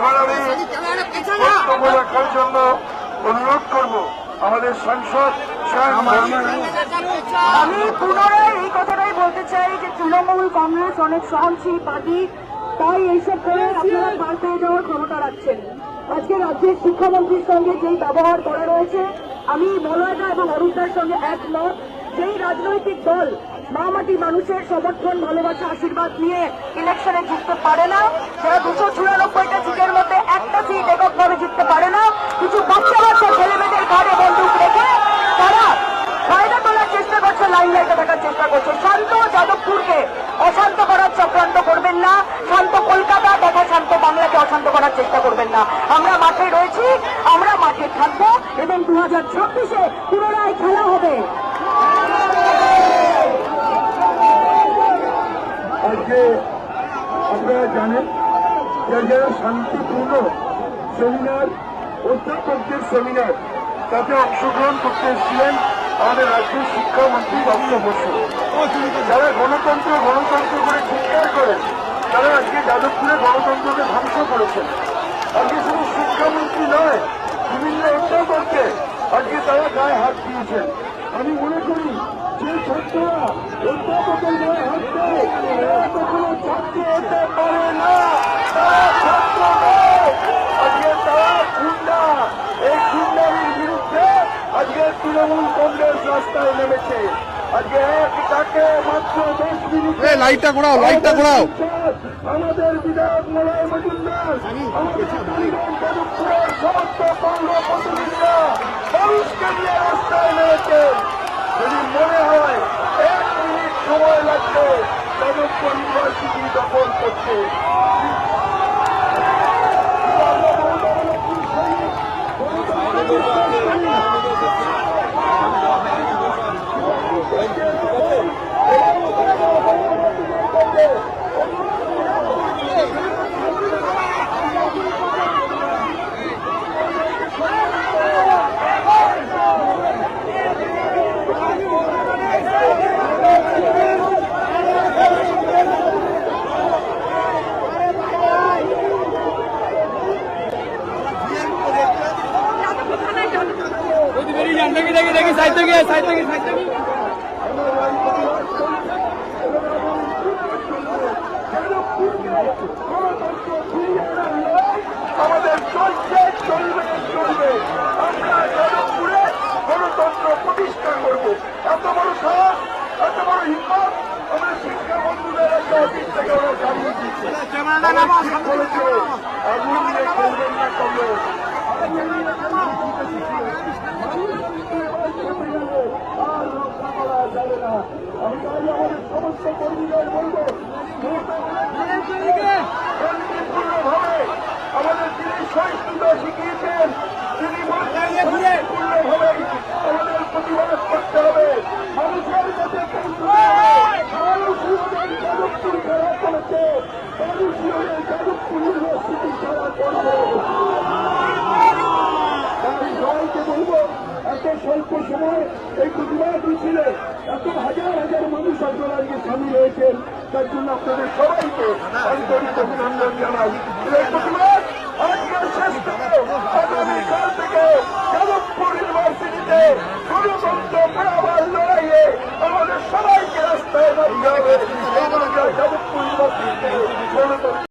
এবার আমি বক্তব্য রাখার জন্য অনুরোধ করব। আমাদের সাংসদ আমি পুনরায় এই কথাটাই বলতে চাই যে তৃণমূল কংগ্রেস অনেক সহনশীল পার্টি তাই এইসব করে আপনারা পার পেয়ে যাওয়ার ক্ষমতা রাখছেন। আজকে রাজ্যের শিক্ষামন্ত্রীর সঙ্গে যেই ব্যবহার করা রয়েছে আমি মলয়দা এবং অরুণদার সঙ্গে একমত। যেই রাজনৈতিক দল মামাটি মানুষের সমর্থন ভালোবাসা আশীর্বাদ নিয়ে ইলেকশনে জিততে পারে না যারা দুশো চুরানব্বইটা চেষ্টা করছে। শান্ত যাদবপুরকে অশান্ত করার চক্রান্ত করবেন না। শান্ত কলকাতা তথা শান্ত বাংলাকে অশান্ত করার চেষ্টা করবেন না। আমরা মাঠে রয়েছি, আমরা মাঠে থাকব এবং দু হাজার ছাব্বিশে পুনরায় খেলা হবে। আজকে আপনারা জানেন শান্তিপূর্ণ সেমিনার, অধ্যাপকদের সেমিনার, তাতে অংশগ্রহণ করতে এসেছিলেন আমাদের রাজ্যের শিক্ষামন্ত্রী ডক্টর বসু। যারা গণতন্ত্র গণতন্ত্র করে চিৎকার করেন তারা আজকে যাদবপুরে গণতন্ত্রকে ধ্বংস করেছেন আজকে শুধু শিক্ষামন্ত্রী নয়, বিভিন্ন অধ্যাপককে আজকে তারা গায়ে হাত দিয়েছেন আমি মনে করি যে ছাত্ররা অধ্যাপকের গায়ে হাত দেয় তারা কখনো ছাত্র হতে পারে না তারা ছাত্র নয় আজকে তারা গুন্ডা এই গুন্ডামির বিরুদ্ধে আজকে তৃণমূল কংগ্রেস রাস্তায় নেমেছে। আজকে এক ডাকে মাত্র দশ মিনিট লাইটটা ঘোরাও, লাইটটা ঘোরাও। আমাদের বিধায়ক মলয় মজুমদার আমাদের যাদবপুরের সমস্ত পৌর প্রতিনিধিরা মানুষকে নিয়ে রাস্তায় নেমেছেন যদি মনে হয় এক মিনিট সময় লাগবে যাদবপুর ইউনিভার্সিটি দখল করতে আমাদের চলছে চলবে চলবে আমরা এত বড় সাহস এত বড় আগুন নিয়ে আর রক্ষা করা আমি তাই আমাদের সমস্ত কর্মীদের বলব আমাদের যিনি সহিষ্ণুতা শিখিয়েছেন তিনি শান্তিপূর্ণভাবে আমাদের করতে হবে মানুষের কাছে পৌঁছতে হবে। মানুষ আমাদের যাদবপুর খেলা করেছে করবে আমি সবাইকে বলব এত স্বল্প সময় এই প্রতিবাদ মিছিলে এত হাজার হাজার মানুষ আপনারা আজকে সামিল হয়েছেন তার জন্য আপনাদের সবাইকে আন্তরিক অভিনন্দন জানাই। শেষ আগামীকাল থেকে যাদবপুর ইউনিভার্সিটিতে